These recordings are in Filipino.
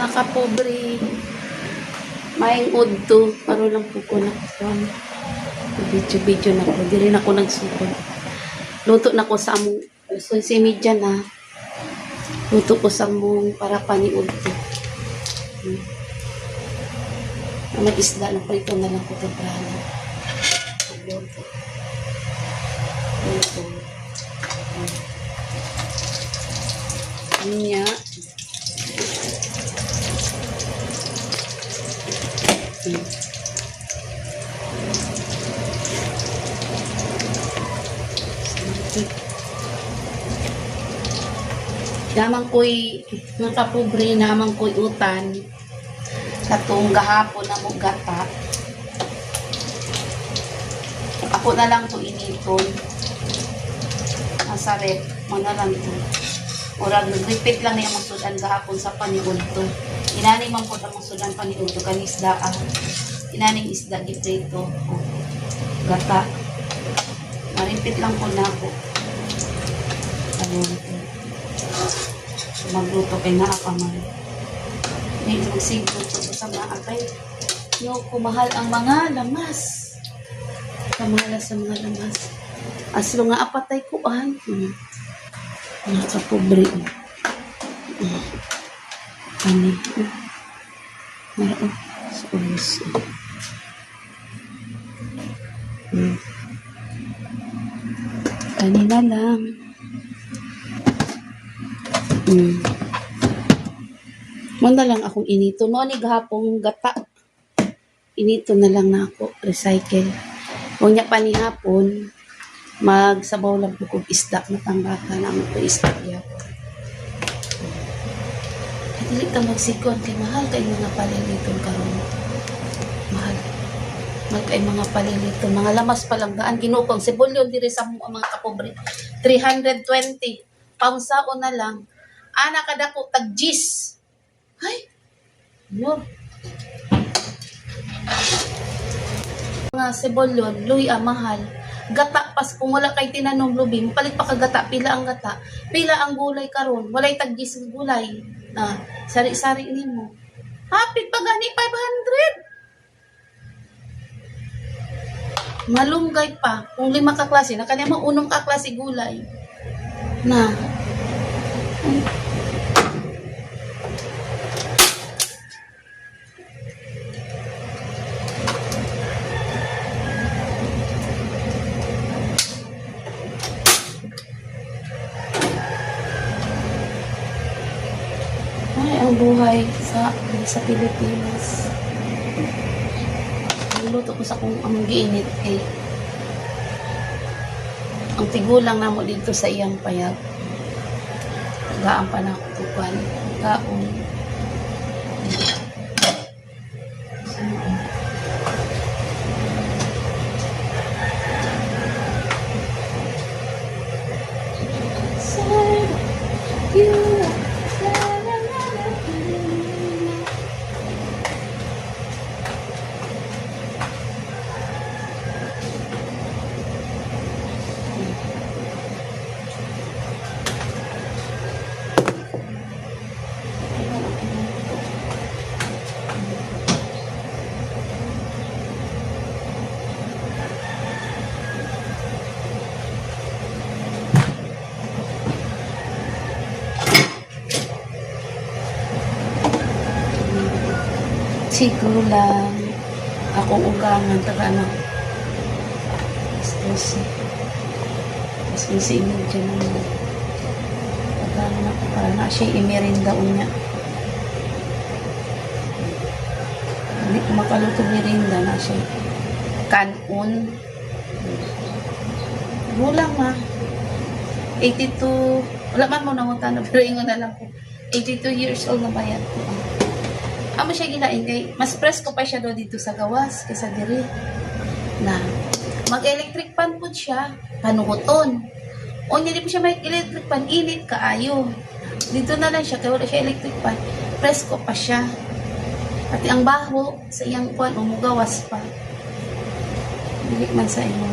mga kapobre. Maing udto. Paro lang po ko na. Video-video na ko. Di rin ako nagsukod. Luto na ko sa among so, si media na. Luto ko sa among para pani udto. Hmm. May isda na po ito na lang ko temprano. Luto. Luto. Niya. Hmm. Naman ko'y, mga kapobre, naman ko'y utan. Katong gahapon na mo gata. Ako na lang to initon. Nasa rep, mo na lang to. Murag nag-repeat lang niya masudan gahapon sa paniud to. Inani man po ang masudan paniud to kanis daan. Inaning isda giprito. Oh. Gata. Ma-repeat lang po na ako. Ayun. Magluto kay naa pa man. May magsiglo ko sa mga kay. Yo, kumahal ang mga lamas. Kamahal sa mga lamas. Aslo nga apatay ko an. Hmm. Mga kapobre. Hmm. Ani. Maro. Sa ulos. Hmm. Kanina lang. Hmm. Mo na lang akong inito. No, ni gahapong gata. Inito na lang na ako. Recycle. Kung niya pa ni hapon, magsabaw lang po kong isda. Matanggaka naman po isda. Yeah. Dili ka magsikon kay mahal kay mga paliliton karon. Mahal. Mahal kay mga paliliton. Mga lamas pa lang gaan ginukong. Sibulyon diri sa mga kapobre. 320. Paunsaon na lang. Ana kada ko tag gis. Ay. Yo. Mga sibulyon, luy ah, mahal. Gata pas kung wala kay tinanong lubi, palit pa kagata pila ang gata. Pila ang gulay karon, walay tag gis ang gulay. Na sari-sari nimo. Hapit pa gani 500. Malunggay pa. Kung lima ka klase, na kanya mo unong ka klase gulay. Na. Ay, buhay sa sa Pilipinas. Niluto ko sa kung among giinit kay ang tigulang namo dito sa iyang payag. Gaan pa na kutukan. Gaon. Siguro lang akong ugangan taga ano. Stress. Masisi inyo dyan naman. Ugangan ako para na siya imirinda unya. Hindi ko makaluto mirinda na siya. Kanon. Gulang ma. 82, wala man mo nangunta na, pero ingon na lang ko. 82 years old na bayad ko. Amo siya gilain kay mas presko pa siya do dito sa gawas kaysa diri na mag-electric pan po siya panuhoton. O hindi po siya may electric pan, init kaayo. Dito na lang siya, kaya wala siya electric pan. Presko pa siya. Pati ang baho sa iyang kwan, umugawas pa. Hindi man sa imo.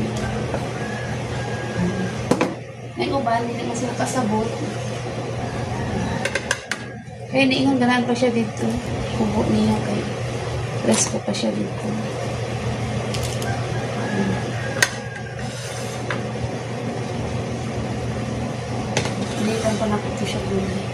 May uban, hindi man sila kasabot. Kaya niingon ganahan pa siya dito. Kubo niya kay presko pa siya dito. Dito pa na po siya gulay.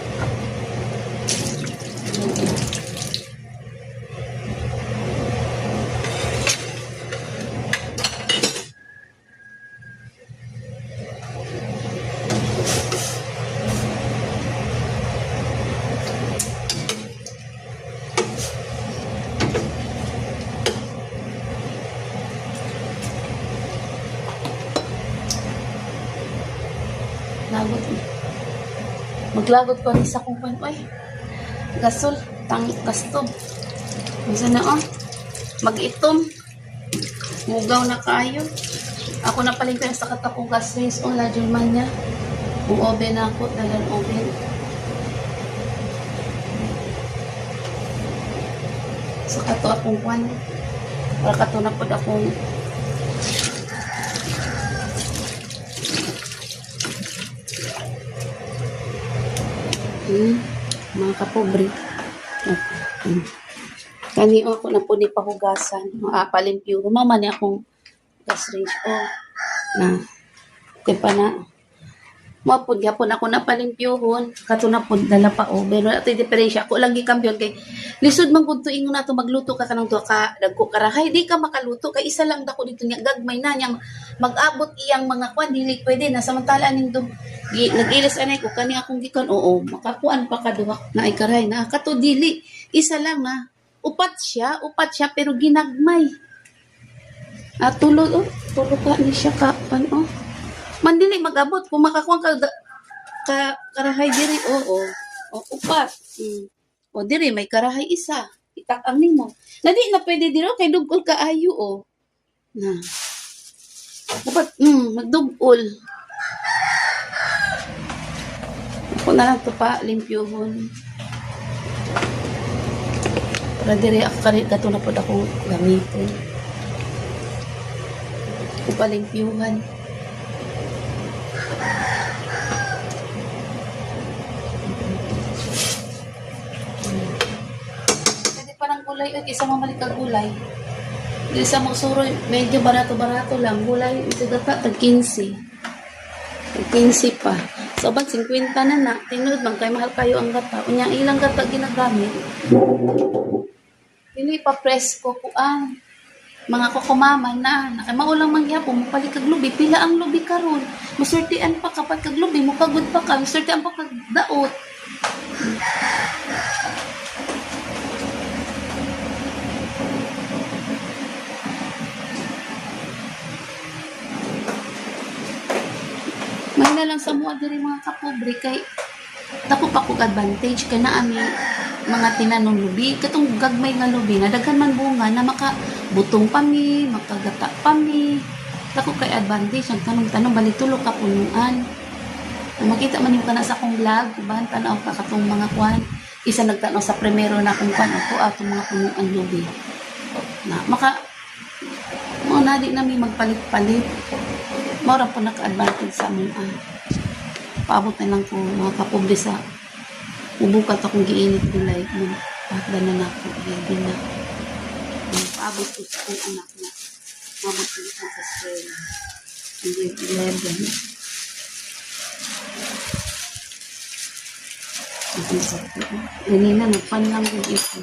Lagot eh. Maglagot ko ni sa kong pan. Ay, gasol, tang kastob. Masa na oh. Mag-itom. Mugaw na kayo. Ako na paling kaya sa katakong gas race. Oh, la Germania. Kung oven na ako, dalan oven. Sa kato akong kwan. Para kato po akong Hmm, mga kapobre. Hmm. Kani ako na po ni pahugasan. Maapalimpyo. Mama ni akong gas range. Oh, na. Pa na. Mapod yapon ako na palimpyohon. Kato na po dala pa o. Pero ito yung diferensya. Ako lang gikampiyon kay lisod man kung tuingon na to magluto ka kanang to ka dagko karahay. Di ka makaluto. Kay isa lang dako dito niya. Gagmay na niya. Mag-abot iyang mga kwan. Dili pwede na. Samantala. Gi, nag-ilis anay ko. Kani akong gikon. Oo. Makakuan pa ka duwa na ay karay. Na kato dili. Isa lang na. Upat siya. Upat siya. Pero ginagmay. At tulog. Oh, tulog ka ni siya ka. Ano? Mandili mag-abot. Kung makakuha ka ka karahay diri oo. O upat mm. o diri may karahay isa. Itak ang nimo. Na di na pwede diri kay dugol ka ayo o. Na. Dapat mm, magdugol. Ako na lang to pa limpyohon para diri ako kani kato na pod ako gamiton upalimpyuhan Pwede pa ng gulay. At isa mamalik ka gulay. Isa mong suroy, medyo barato-barato lang. Gulay, ito data, tag 15. Tag 15 pa. So, bang 50 na na. Tinod bang kay mahal kayo ang gata. Unya, ilang gata ginagamit. Dili pa presko kuan. Mga kukumaman na, nakay maulang mangyapon, mupalik kag lubi, pila ang lubi karon. Musurtian pa kapag kag lubi, mukagod pa ka, musurtian pa kag daot. Na lang sa mga diri mga kapobre kay dako pa kog advantage kay naa mi mga tinanong lubi katong gagmay nga lubi na daghan man bunga na maka butong pa mi makagata pa mi dako kay advantage ang tanong-tanong balik tulo ka punuan kung makita man yung kana sa akong vlog bahan tanaw ka katong mga kwan isa nagtanaw sa primero na akong kwan ako atong mga punuan lubi na maka mo na di na mi magpalit-palit Mora po naka-advantage sa amin. Ah. Paabot na lang ko mga kapobre sa ubukat akong giinit gulay. Mo, pakda na na ako. Ready na. Paabot ko sa akong anak na. Mabot ko sa 11. Ang sakit. Ganina, nagpan lang ko ito.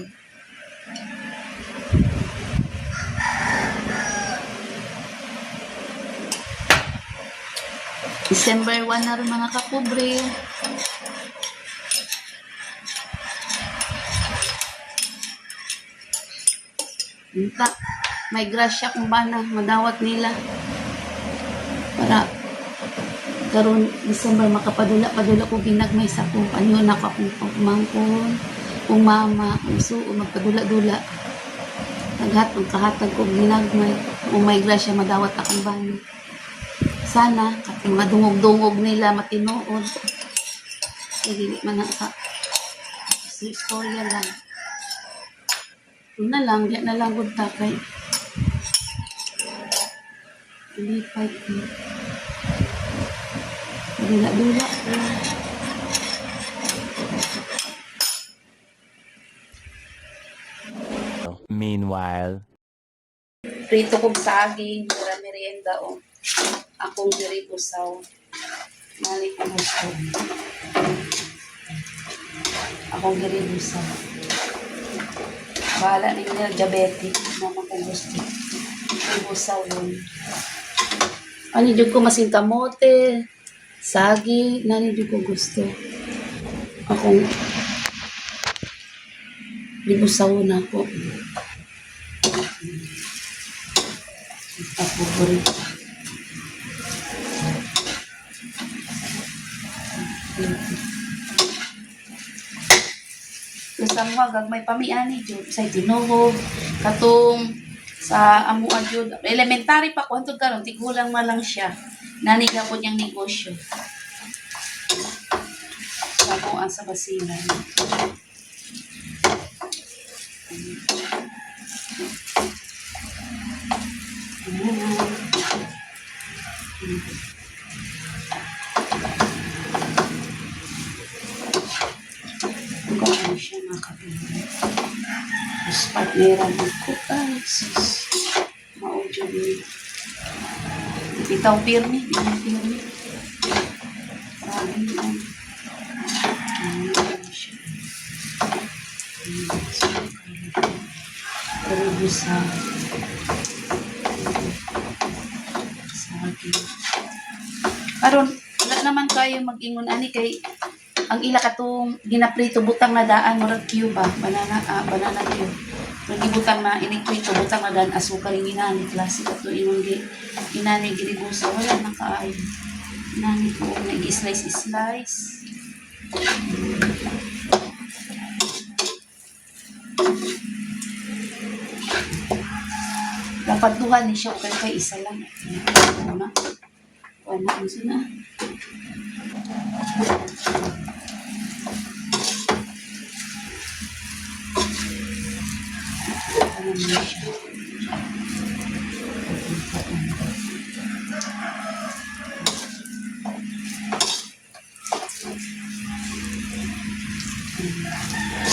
December 1 na rin mga kapobre. Inta, may grasya kung bana, madawat nila. Para karon December makapadula-padula ko ginagmay sa kung ano na ka kung kung mama, kung suo, magpadula-dula. Naghat, ang kahatag ko ginagmay. Kung may grasya, madawat akong bana sana katong mga dungog-dungog nila matinuod kaya dili man na sa sa istorya lang. Yun na lang, di na lang gud ta kay lipay ko dula-dula. Ko Meanwhile. Prito kong saging, para merienda o. Akong diribusaw. Mali ko gusto. Akong diribusaw. Bahala ninyo, diabetic. Naman kung gusto. Diribusaw yun. Ano dyan ko masing kamote, saging, nani dyan ko gusto. Akong dibusaw na ko. Paborito. Sa mga gagmay pamiani jud sa tinuhog katong sa amuan jud. Elementary pa ko karon tigulang man lang siya. Nani gapon yang negosyo. Sa amuan sa basilan Kung ano siya makabili. Tapos partneran ko. Ay, sus. Maudyo din. Bitaw pirmi. Bitaw pirmi. Ano siya. Pero sa sa akin. Karon wala naman kayo mag-ingon ani kay ang ila katong ginaprito butang na daan murag Cuba banana ah, banana cube Kung gibutang na inikwito butang na daan asukal yung inani klase kato ingon gi inani giribusa wala na kaayo inani ko na slice slice dapat duha ni siya kay isa lang ang sina ano na siya Pa na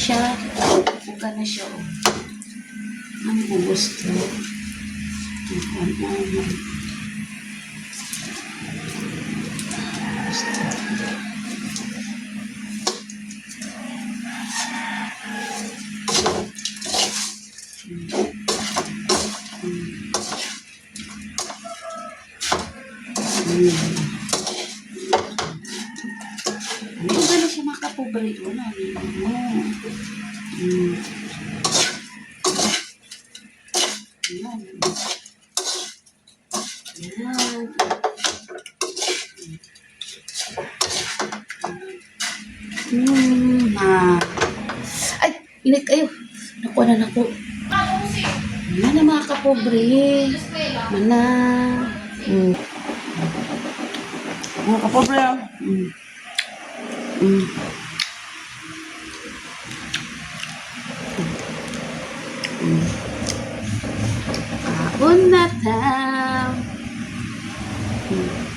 siya. Buka na siya. oh. Mo gusto? Ano mo gusto? Hmm. Makapobre. Wala, hindi mo. Mm. Yan. Yan. Hmm, na. Ay, init kayo. Nakuha na nako. Mana na mga kapobre. Mana. Hmm. Mga kapobre. ah. Hmm. Mm. Mm. Kahapon na tayo. Mm.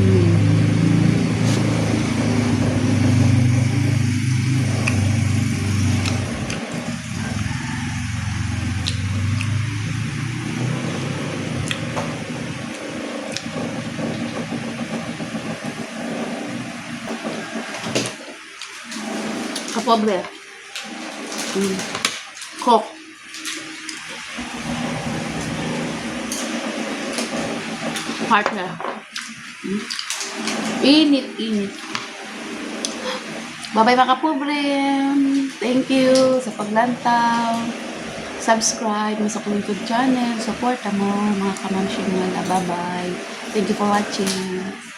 Mm. Kapobre. Mm. Coke. Partner. Mm. Init, init. Bye-bye mga pobre. Thank you sa paglantaw. Subscribe mo sa akong YouTube channel. Support mo mga kamamshin nga. Bye-bye. Thank you for watching.